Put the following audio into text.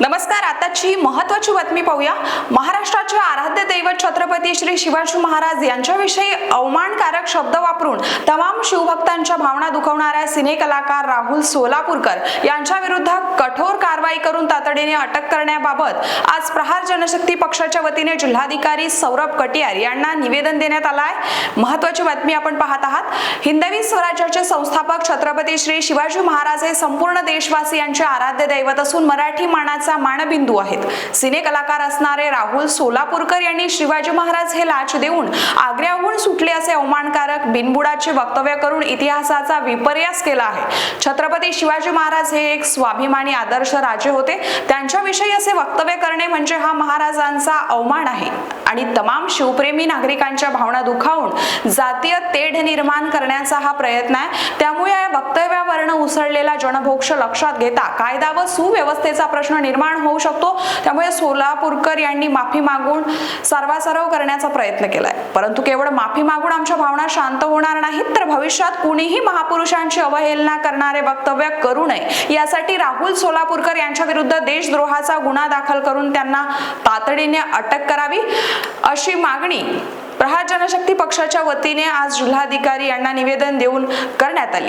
नमस्कार आताची महत्वाची बातमी पाहूया. महाराष्ट्राचे आराध्य दैवत छत्रपती श्री शिवाजी महाराज यांच्याविषयी अवमानकारक शब्द वापरून तमाम शिवभक्तांच्या भावना दुखवणाऱ्या सिने कलाकार राहुल सोलापूरकर यांच्या विरुद्ध कठोर कारवाई करून तातडीने अटक करण्याबाबत आज प्रहार जनशक्ती पक्षाच्या वतीने जिल्हाधिकारी सौरभ कटियार यांना निवेदन देण्यात आलं आहे. महत्वाची बातमी आपण पाहत आहात. हिंदवी स्वराज्याचे संस्थापक छत्रपती श्री शिवाजी महाराज हे संपूर्ण देशवासियांचे आराध्य दैवत असून मराठी मानाचे मानबिंदू आहेत. सिने कलाकार असणारे राहुल सोलापूरकर यांनी शिवाजी महाराज हे लाच देऊन आग्र्याहून सुटले असे अवमानकारक बिनबुडाचे वक्तव्य करून इतिहासाचा विपर्यास केला आहे. छत्रपती शिवाजी महाराज हे एक स्वाभिमानी आदर्श राजे होते. त्यांच्याविषयी असे वक्तव्य करणे म्हणजे हा महाराजांचा अवमान आहे. आणि तमाम शिवप्रेमी नागरिकांच्या भावना दुखावून जातीय तेढ निर्माण करण्याचा हा प्रयत्न आहे. त्यामुळे या वक्तव्य उसळलेला जनभोक्ष लक्षात घेता कायदा व सुव्यवस्थेचा प्रश्न निर्माण होऊ शकतो. त्यामुळे सोलापूरकर यांनी माफी मागून सर्वासर्व करण्याचा प्रयत्न केलाय. परंतु केवळ माफी मागून आमच्या भावना शांत होणार नाहीत तर भविष्यात कुणीही महापुरुषांची अवहेलना करणारे वक्तव्य करू नये. यासाठी राहुल सोलापूरकर यांच्या विरुद्ध देशद्रोहाचा गुन्हा दाखल करून त्यांना तातडीने अटक करावी अशी मागणी प्रहार जनशक्ती पक्षाच्या वतीने आज जिल्हाधिकारी यांना निवेदन देऊन करण्यात आली.